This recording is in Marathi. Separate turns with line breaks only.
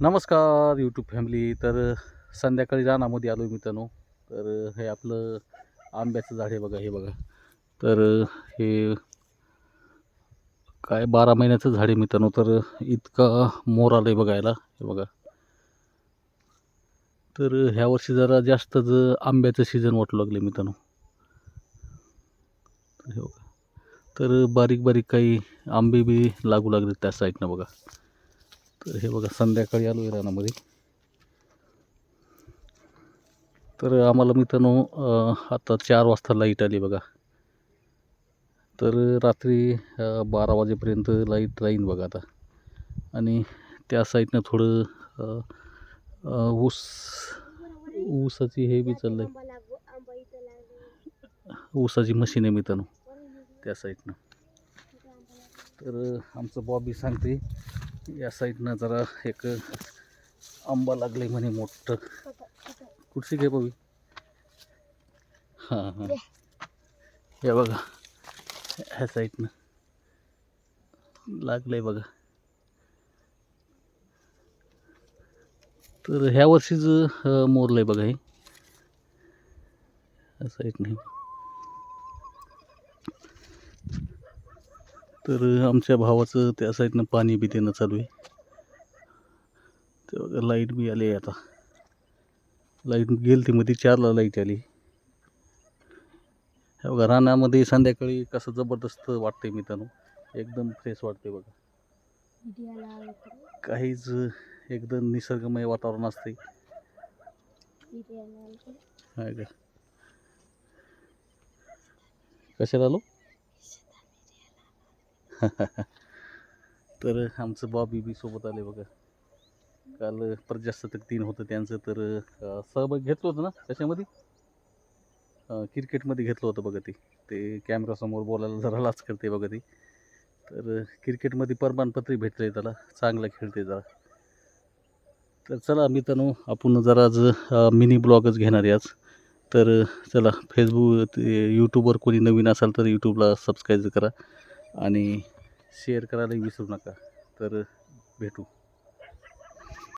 नमस्कार यूट्यूब फॅमिली तर संध्याकाळी रानामध्ये आलो मित्रांनो. तर हे आपलं आंब्याचं झाड आहे बघा हे बघा. तर हे काय बारा महिन्याचं झाड आहे मित्रांनो. तर इतका मोर आलं आहे बघायला हे बघा. तर ह्या वर्षी जरा जास्तच आंब्याचं सीझन वाटू लागले मित्रांनो. तर हे बघा. तर बारीक बारीक काही आंबे बी लागू लागले त्या साईडनं बघा. तर हे बघा संध्याकाळी आलो आहे रानामध्ये. तर आम्हाला मित्रांनो आता चार वाजता लाइट आली बघा. तर रात्री बारा वाजेपर्यंत लाइट राहीन बघा आता. आणि त्या साईडनं थोडं ऊस ऊसाची हे बी चाललं आहे ऊसाची मशीन आहे मित्रांनो त्या साईडनं. तर आमचं बॉबी सांगते या साईडनं जरा एक आंबा लागले म्हणे मोठं. कुठशी घे बघी हां हां. हे बघा ह्या साईडनं. लागलंय बघा. तर ह्या वर्षीच मोरलं मोरलंय बघा हे. ह्या साईडने. तर आमच्या भावाचं त्या साईडनं पाणी बी देणं चालू आहे. ते बघा लाइट बी आली आहे आता. लाइट गेली ती मध्ये चारला लाइट आली. हे बघा रानामध्ये संध्याकाळी कसं जबरदस्त वाटतंय मित्रांनो. एकदम फ्रेश वाटते बघा. काहीच एकदम निसर्गमय वातावरण असते हाय का? कशाला आलो? तर आमचं बॉबी बी सोबत आले बघा. काल प्रजासत्ताक तीन होतं त्यांचं तर सहभाग घेतलं होतं ना त्याच्यामध्ये? क्रिकेटमध्ये घेतलं होतं बघा ते. ते कॅमेरासमोर बोलायला जरा लाच करते बघा ती. तर क्रिकेटमध्ये प्रमाणपत्रही भेटलं त्याला. चांगलं खेळते जरा. तर चला मित्रांनो आपण जरा आज मिनी ब्लॉगच घेणार आहे आज. तर चला फेसबुक ते यूट्यूबवर कोणी नवीन असाल तर यूट्यूबला सबस्क्राईब करा. आणि शेअर करायला विसरू नका. तर भेटू.